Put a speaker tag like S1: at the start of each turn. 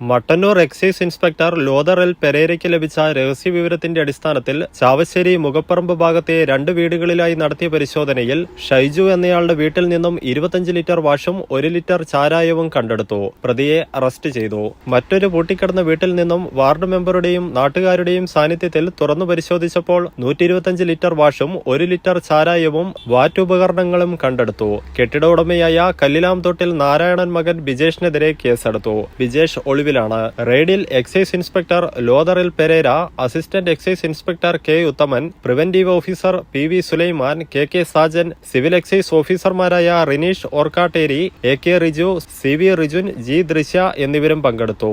S1: Mattannur excise inspector Lothar L പെരേരയ്ക്ക് ലഭിച്ച രഹസ്യ വിവരത്തിന്റെ അടിസ്ഥാനത്തിൽ ചാവശ്ശേരി മുഖപ്പറമ്പ് ഭാഗത്തെ രണ്ട് വീടുകളിലായി നടത്തിയ പരിശോധനയിൽ ഷൈജു എന്നയാളുടെ വീട്ടിൽ നിന്നും ഇരുപത്തഞ്ച് ലിറ്റർ വാഷും ഒരു ലിറ്റർ ചാരായവും കണ്ടെടുത്തു. പ്രതിയെ അറസ്റ്റ് ചെയ്തു. മറ്റൊരു പൂട്ടിക്കിടന്ന വീട്ടിൽ നിന്നും വാർഡ് മെമ്പറുടെയും നാട്ടുകാരുടെയും സാന്നിധ്യത്തിൽ തുറന്നു പരിശോധിച്ചപ്പോൾ നൂറ്റി ലിറ്റർ വാഷും ഒരു ലിറ്റർ ചാരായവും വാറ്റുപകരണങ്ങളും കണ്ടെടുത്തു. കെട്ടിട ഉടമയായ കല്ലിലാം തൊട്ടിൽ നാരായണൻ മകൻ ബിജേഷിനെതിരെ കേസെടുത്തു. ബിജേഷ് ഒളിവിലാണ് റെയ്ഡിൽ excise inspector ലോതറിൽ Pereira assistant excise inspector K Uthaman preventive officer P V Sulaiman K K Sajan civil excise ഓഫീസർമാരായ Rineesh Orkkatteri A K Riju C V Rijun G Drishya എന്നിവരും പങ്കെടുത്തു.